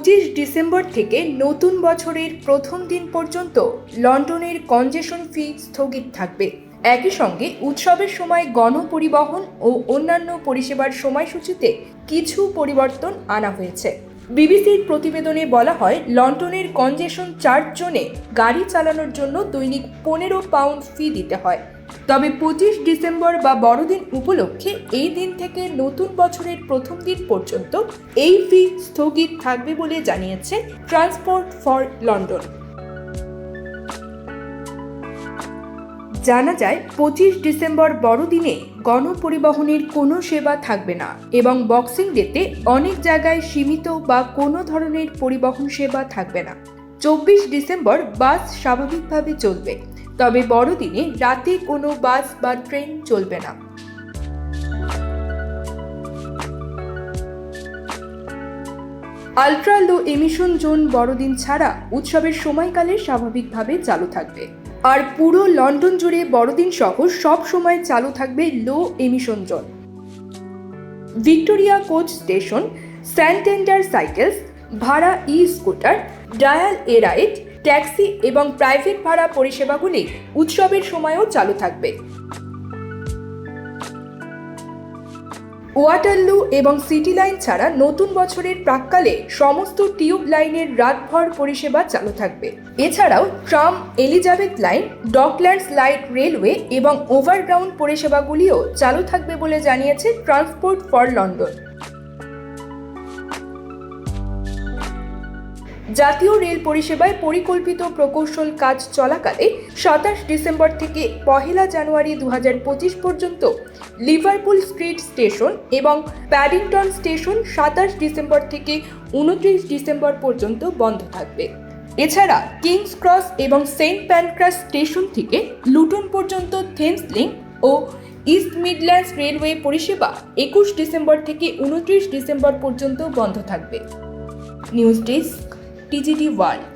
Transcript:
পঁচিশ ডিসেম্বর থেকে নতুন বছরের প্রথম দিন পর্যন্ত লন্ডনের কনজেশন ফি স্থগিত থাকবে। একই সঙ্গে উৎসবের সময় গণপরিবহন ও অন্যান্য পরিষেবার সময়সূচিতে কিছু পরিবর্তন আনা হয়েছে। বিবিসির প্রতিবেদনে বলা হয়, লন্ডনের কনজেশন চার্জ জোনে গাড়ি চালানোর জন্য দৈনিক পনেরো পাউন্ড ফি দিতে হয়। তবে পঁচিশ ডিসেম্বর বা বড়দিন উপলক্ষে এই দিন থেকে নতুন বছরের প্রথম দিন পর্যন্ত এই ফি স্থগিত থাকবে বলে জানিয়েছে ট্রান্সপোর্ট ফর লন্ডন জানা যায়, পঁচিশ ডিসেম্বর বড়দিনে গণপরিবহনের কোনো সেবা থাকবে না এবং বক্সিং ডেতে অনেক জায়গায় সীমিত বা কোনো ধরনের পরিবহন সেবা থাকবে না। চব্বিশ ডিসেম্বর বাস স্বাভাবিকভাবে চলবে। তবে বড়দিনে রাতে কোনো বাস বা ট্রেন চলবে না। আলট্রা লো এমিশন জোন বড়দিন ছাড়া উৎসবের সময়কালে স্বাভাবিকভাবে চালু থাকবে। আর পুরো লন্ডন জুড়ে বড়দিন সহ সব সময় চালু থাকবে low emission zone. Victoria coach station Santander cycles ভাড়া e scooter dial a ride taxi এবং প্রাইভেট ভাড়া পরিষেবাগুলি উৎসবের সময়ও চালু থাকবে। ওয়াটারলু এবং সিটি লাইন ছাড়া নতুন বছরের প্রাককালে সমস্ত টিউব লাইনের রাতভর পরিষেবা চালু থাকবে। এছাড়াও tram Elizabeth line, Docklands light railway এবং ওভারগ্রাউন্ড পরিষেবাগুলিও চালু থাকবে বলে জানিয়েছে ট্রান্সপোর্ট ফর লন্ডন। জাতীয় রেল পরিষেবায় পরিকল্পিত প্রকৌশল কাজ চলাকালে সাতাশ ডিসেম্বর থেকে পহেলা জানুয়ারি দু হাজার পঁচিশ পর্যন্ত লিভারপুল স্ট্রিট স্টেশন এবং প্যাডিংটন স্টেশন সাতাশ ডিসেম্বর থেকে উনত্রিশ ডিসেম্বর পর্যন্ত বন্ধ থাকবে। এছাড়া কিংস ক্রস এবং সেন্ট প্যানক্রাস স্টেশন থেকে লুটন পর্যন্ত থেমস লিঙ্ক ও ইস্ট মিডল্যান্ডস রেলওয়ে পরিষেবা একুশ ডিসেম্বর থেকে উনত্রিশ ডিসেম্বর পর্যন্ত বন্ধ থাকবে। News desk TGD world